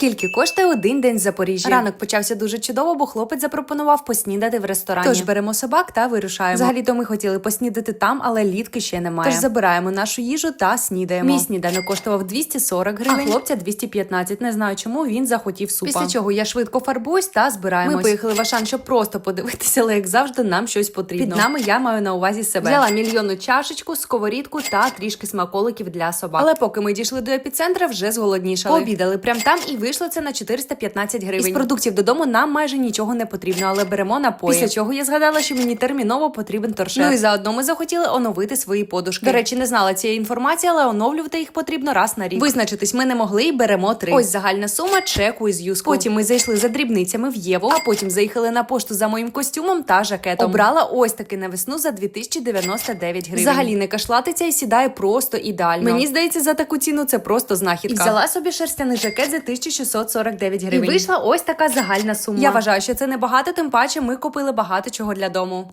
Скільки коштує один день в Запоріжжі? Ранок почався дуже чудово, бо хлопець запропонував поснідати в ресторані. Тож беремо собак та вирушаємо. Взагалі то ми хотіли поснідати там, але літки ще немає. Тож забираємо нашу їжу та снідаємо. Мій сніданок коштував 240 гривень, а хлопця 215. Не знаю, чому він захотів супа. Після чого я швидко фарбуюсь та збираємось. Ми поїхали в Ашан, щоб просто подивитися, але як завжди, нам щось потрібно. Під нами я маю на увазі себе. Взяла мільйонну чашечку, сковорідку та трішки смаколиків для собак. Але поки ми дійшли до епіцентра, вже зголоднішали. Пообідали прямо там і вийшло це на 415 гривень. Із продуктів додому нам майже нічого не потрібно, але беремо напої. Після чого я згадала, що мені терміново потрібен торшер. Ну і заодно ми захотіли оновити свої подушки. До речі, не знала цієї інформації, але оновлювати їх потрібно раз на рік. Визначитись ми не могли і беремо три. Ось загальна сума чеку із юску. Потім ми зайшли за дрібницями в Єву, а потім заїхали на пошту за моїм костюмом та жакетом. Обрала ось таки на весну за 2099 гривень. Взагалі не кашлатиться і сідає просто ідеально. Мені здається, за таку ціну це просто знахідка. І взяла собі шерстяний жакет за 1649 гривень. І вийшла ось така загальна сума. Я вважаю, що це небагато, тим паче ми купили багато чого для дому.